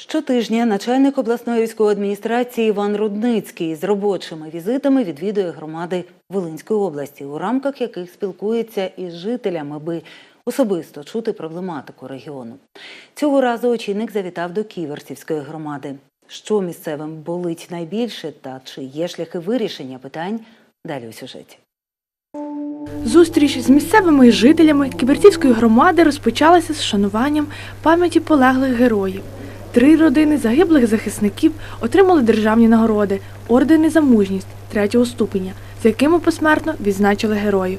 Щотижня начальник обласної військової адміністрації Іван Рудницький з робочими візитами відвідує громади Волинської області, у рамках яких спілкується із жителями, аби особисто чути проблематику регіону. Цього разу очільник завітав до Ківерцівської громади. Що місцевим болить найбільше та чи є шляхи вирішення питань далі у сюжеті. Зустріч з місцевими жителями Кіберцівської громади розпочалася з шануванням пам'яті полеглих героїв. Три родини загиблих захисників отримали державні нагороди, ордени за мужність третього ступеня, з якими посмертно відзначили героїв.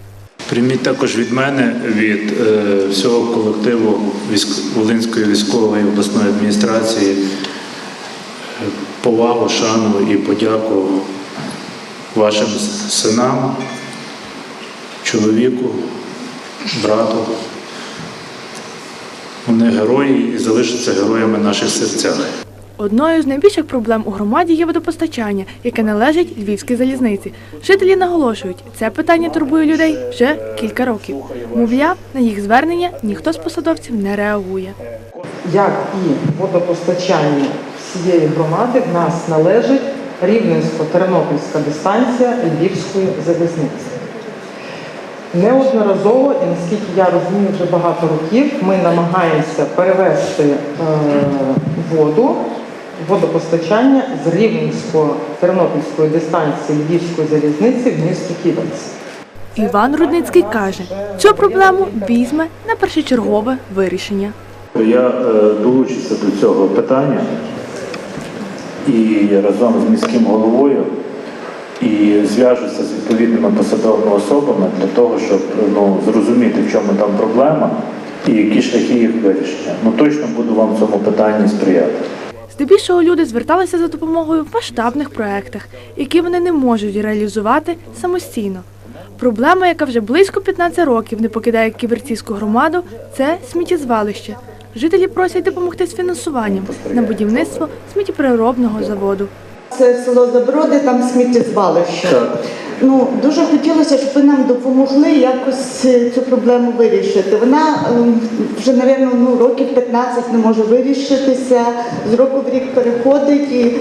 Прийміть також від мене, від е, всього колективу. Волинської військової обласної адміністрації повагу, шану і подяку вашим синам, чоловіку, брату. Вони герої і залишаться героями наших серцях. Одною з найбільших проблем у громаді є водопостачання, яке належить Львівській залізниці. Жителі наголошують, це питання турбує людей вже кілька років. Мовляв, на їх звернення ніхто з посадовців не реагує. як і водопостачання всієї громади, в нас належить Рівненсько-Тернопільська дистанція Львівської залізниці. Неодноразово, і наскільки я розумію, вже багато років ми намагаємося перевести е, воду, водопостачання з Рівненсько-Тернопільської дистанції Львівської залізниці в місто Ківерці. Іван Рудницький каже, цю проблему візьме на першочергове вирішення. Я е, долучуся до цього питання і разом з міським головою і зв'яжуся з відповідними посадовими особами для того, щоб ну, зрозуміти, в чому там проблема і які шляхи їх вирішення. Ну точно буду вам в цьому питанні сприяти. Здебільшого люди зверталися за допомогою в масштабних проєктах, які вони не можуть реалізувати самостійно. Проблема, яка вже близько 15 років не покидає ківерцівську громаду, це сміттєзвалище. Жителі просять допомогти з фінансуванням на будівництво сміттєпереробного заводу. Це село Заброди, там сміттєзвалище. Так. Ну дуже хотілося, щоб ви нам допомогли якось е, цю проблему вирішити. Вона ем, вже, напевно, ну, років 15 не може вирішитися. З року в рік переходить і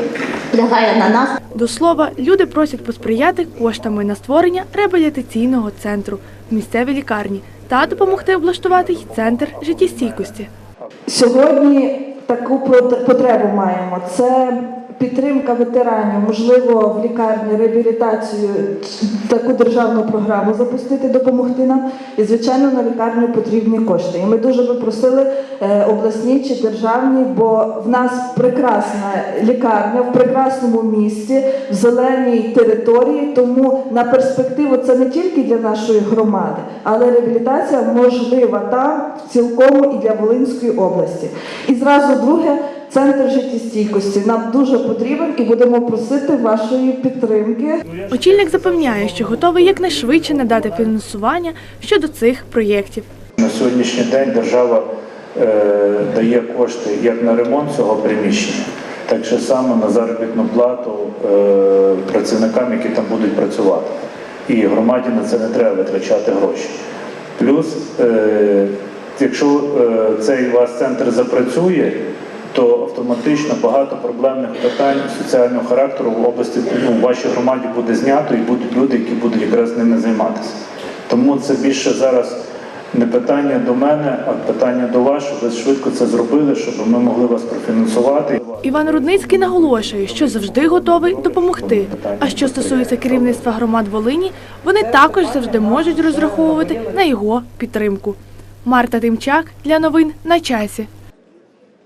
лягає на нас. До слова, люди просять посприяти коштами на створення реабілітаційного центру в місцевій лікарні та допомогти облаштувати й центр життєстійкості. Сьогодні таку потребу маємо. Це підтримка ветеранів, можливо, в лікарні реабілітацію таку державну програму запустити, допомогти нам. І звичайно на лікарню потрібні кошти. І ми дуже би просили е, обласні чи державні, бо в нас прекрасна лікарня в прекрасному місті, в зеленій території. Тому на перспективу це не тільки для нашої громади, але реабілітація можлива там цілком і для Волинської області. І зразу друге. Центр життєстійкості нам дуже потрібен і будемо просити вашої підтримки. Очільник запевняє, що готовий якнайшвидше надати фінансування щодо цих проєктів. На сьогоднішній день держава е, дає кошти як на ремонт цього приміщення, так же само на заробітну плату е, працівникам, які там будуть працювати. І громаді на це не треба витрачати гроші. Плюс, е, якщо е, цей у вас центр запрацює, то автоматично багато проблемних питань соціального характеру в області ну, в вашій громаді буде знято і будуть люди, які будуть якраз ними займатися. Тому це більше зараз не питання до мене, а питання до вас, щоб ви швидко це зробили, щоб ми могли вас профінансувати. Іван Рудницький наголошує, що завжди готовий допомогти. А що стосується керівництва громад Волині, вони також завжди можуть розраховувати на його підтримку. Марта Тимчак для новин на часі.